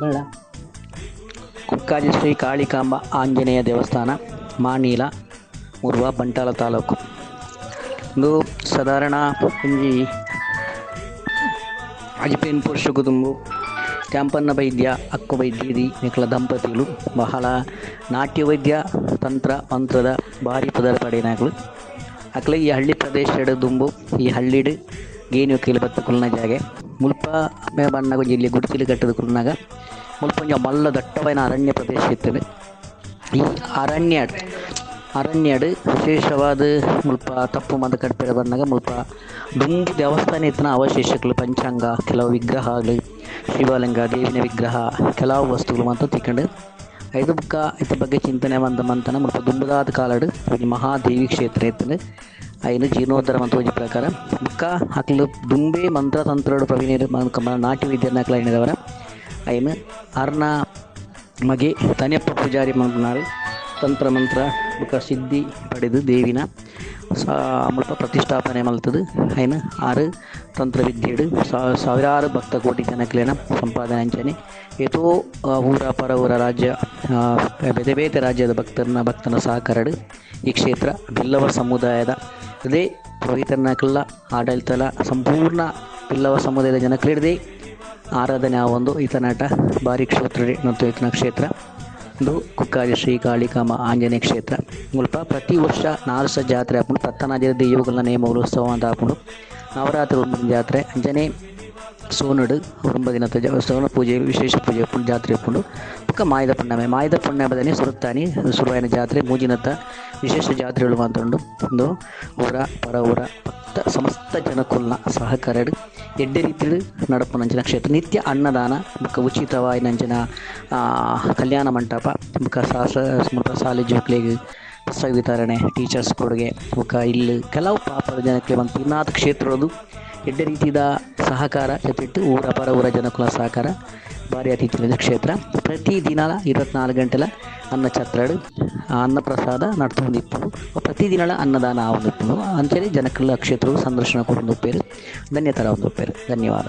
ಬೇಡ ಕುಕ್ಕಾಜಿ ಶ್ರೀ ಕಾಳಿಕಾಂಬ, ಆಂಜನೇಯ ದೇವಸ್ಥಾನ, ಮಾನೀಲ ಮುರುವ ಬಂಟಾಲ ತಾಲೂಕು. ಇದು ಸಾಧಾರಣ ಒಂಜಿ ಅಜಿಪೇನ್ ಪುರುಷ ಕುದುಂಬು ಕ್ಯಾಂಪನ್ನ ವೈದ್ಯ ಅಕ್ಕು ವೈದ್ಯದಿ ನಿಕಲ ದಂಪತಿಗಳು, ಬಹಳ ನಾಟ್ಯ ವೈದ್ಯ, ತಂತ್ರ, ಮಂತ್ರದ ಭಾರಿ ಪದರ ಪಡೆಯಾಗಲು ಅಕ್ಲ ಈ ಹಳ್ಳಿ ಪ್ರದೇಶ ದುಂಬು, ಈ ಹಳ್ಳಿಡ್ ಗೇಣಿ ಒಕ್ಕಿಲು ಬತ್ತ ಕುಲ್ನ ಜಾಗೆ. ಮುಲ್ಪ ಮೇ ಬಣ್ಣ ಜಿಲ್ಲೆ ಗುಡಿಸಿಲು ಕಟ್ಟದ ಕುಲ್ನಾಗ. ಮುಲ್ಪ ಒಂಜ ಮಲ್ಲ ದಟ್ಟವೈನ ಅರಣ್ಯ ಪ್ರದೇಶ ಇರ್ತದೆ. ಈ ಅರಣ್ಯ ಅರಣ್ಯಡ್ ವಿಶೇಷವಾದ ಮುಲ್ಪ ತಪ್ಪು ಮದ ಕಡ್ಪೆರ ಬಂದಾಗ ಮುಲ್ಪ ದುಂಬು ದೇವಸ್ಥಾನ ಇತ್ತಿನ ಅವಶೇಷಗಳು ಪಂಚಾಂಗ, ಕೆಲವು ವಿಗ್ರಹಗಳು, ಶಿವಲಿಂಗ, ದೇವಿನ ವಿಗ್ರಹ, ಕೆಲವು ವಸ್ತುಗಳು ಅಂತ ತಿಕ್ಕೊಂಡು ಐದು ಬುಕ್ಕ ಇದ್ರ ಬಗ್ಗೆ ಚಿಂತನೆ ಬಂದ ಮಂತನ ಮುಲ್ಪ ದುಂಬುದಾದ ಕಾಲಡು ಮಹಾದೇವಿ ಕ್ಷೇತ್ರ ಇತ್ತಂಡು ಐನು ಜೀರ್ಣೋದ್ಧಾರ ಮಂತ್ರ ಒಂಜಿ ಪ್ರಕಾರ ಬುಕ್ಕ ಅಕ್ಲು ದುಂಬೆ ಮಂತ್ರ ತಂತ್ರಡು ಪ್ರವೀಣರು ನಾಟ್ಯ ವಿದ್ಯಾರ್ನಕ್ಲ ಎಣಿದವರ ಐನು ಅರ್ನ ಮಗೆ ತನಿಯಪ್ಪ ಪೂಜಾರಿ ಮಲ್ಪನಾಳು ತಂತ್ರ ಮಂತ್ರ ಬುಕ್ಕ ಸಿದ್ಧಿ ಪಡೆದು ದೇವಿನ ಮುಲ್ಪ ಪ್ರತಿಷ್ಠಾಪನೆ ಮಲ್ತದು. ಐನು ಆರು ವಿದ್ಯೆಡು. ಸಾವಿರಾರು ಭಕ್ತ ಕೋಟಿ ಜನಕ್ಲೇನ ಸಂಪಾದನೆ ಅಂಚನೆ ಏತೋ ಊರ ಪರ ಊರ ರಾಜ್ಯ ಬೇತೆ ಬೇತೆ ರಾಜ್ಯದ ಭಕ್ತರನ್ನ, ಭಕ್ತನ ಸಹಕರಡು. ಈ ಕ್ಷೇತ್ರ ಬಿಲ್ಲವ ಸಮುದಾಯದ. ಅದೇ ಪವಿತ್ರನಕಲ್ಲ ಆಡಳಿತಲ ಸಂಪೂರ್ಣ ಬಿಲ್ಲವ ಸಮುದಾಯದ ಜನಕ್ಲಿಡದೆ ಆರಾಧನೆ ಆ ಒಂದು ಈತನಾಟ. ಭಾರಿ ಕ್ಷೇತ್ರ ಮತ್ತು ಈತನ ಕ್ಷೇತ್ರ. ಇದು ಕುಕ್ಕಾರಿ ಶ್ರೀ ಕಾಳಿಕಾಮ ಆಂಜನೇಯ ಕ್ಷೇತ್ರ. ಮುಲ್ಪ ಪ್ರತಿ ವರ್ಷ ನಾರಸ ಜಾತ್ರೆ ಹಾಕೊಂಡು ತತ್ತನಾಜರ ದೈವಗಳ ನೇಮ ಉತ್ಸವ ಅಂತ ಹಾಕೊಂಡು ನವರಾತ್ರಿ ಒಂಬತ್ತು ಜಾತ್ರೆ ಅಂಜನೆ ಸೋನಡು ಒಂಬತ್ತು ದಿನದ ಜ, ಸೋನ ಪೂಜೆ, ವಿಶೇಷ ಪೂಜೆ ಜಾತ್ರೆ ಹಾಕೊಂಡು ಪಕ್ಕ ಮಾಯದ ಪುಣ್ಯಮೆ, ಮಾಯದ ಪಣ್ಣಮದಲ್ಲಿ ಸುರುತ್ತಾನಿ ಸುರುವಾಯಿನ ಜಾತ್ರೆ, ಮೂಜಿನತ್ತ ವಿಶೇಷ ಜಾತ್ರೆಗಳು ಮಾತೊಂಡು ಒಂದು ಊರ, ಪರ ಊರ ಸಮಸ್ತ ಜನಕುಲ್ನ ಸಹಕರಡು ಎಡ್ಡೆ ರೀತಿಯಲ್ಲಿ ನಂಜನ ಕ್ಷೇತ್ರ. ನಿತ್ಯ ಅನ್ನದಾನ ಬುಕ್ಕ ಉಚಿತವಾಗಿ ನಂಜನ ಕಲ್ಯಾಣ ಮಂಟಪ ಬುಕ್ಕ ಸಾಸ, ಸ್ಮೃತ ಸಾಲಿ ಜೋಕ್ಲಿಗೆ ಪುಸ್ತಕ ವಿತರಣೆ ಟೀಚರ್ಸ್ ಕೊಡುಗೆ ಬುಕ್ಕ ಇಲ್ಲಿ ಕೆಲವು ಪಾಪದ ಜನಕ್ಕೆ ಒಂದು ಕ್ಷೇತ್ರದ್ದು ಎಡ್ಡೆ ರೀತಿಯ ಸಹಕಾರ, ಜೊತೆಟ್ಟು ಊರ ಪರ ಊರ ಜನಕುಲ ಸಹಕಾರ, ಭಾರಿ ಅತಿಥಿ ಕ್ಷೇತ್ರ. ಪ್ರತಿ ದಿನ ಇರುವತ್ನಾಲ್ಕು ಗಂಟೆಲ ಅನ್ನ ಛತ್ರಡು ಅನ್ನಪ್ರಸಾದ ನಡ್ತೊಂದಿಪ್ಪುನು ಪ್ರತಿದಿನಳ ಅನ್ನದಾನ ಆವೊಂದಿಪ್ಪುನು ಅಂಚನೆ ಜನಕ್ಕೆಲ್ಲ ಕ್ಷೇತ್ರವು ಸಂದರ್ಶನ ಕೊಡೊಂದುಪ್ಪೇರು ಧನ್ಯತರ ಒಂದುಪ್ಪೇರು ಧನ್ಯವಾದ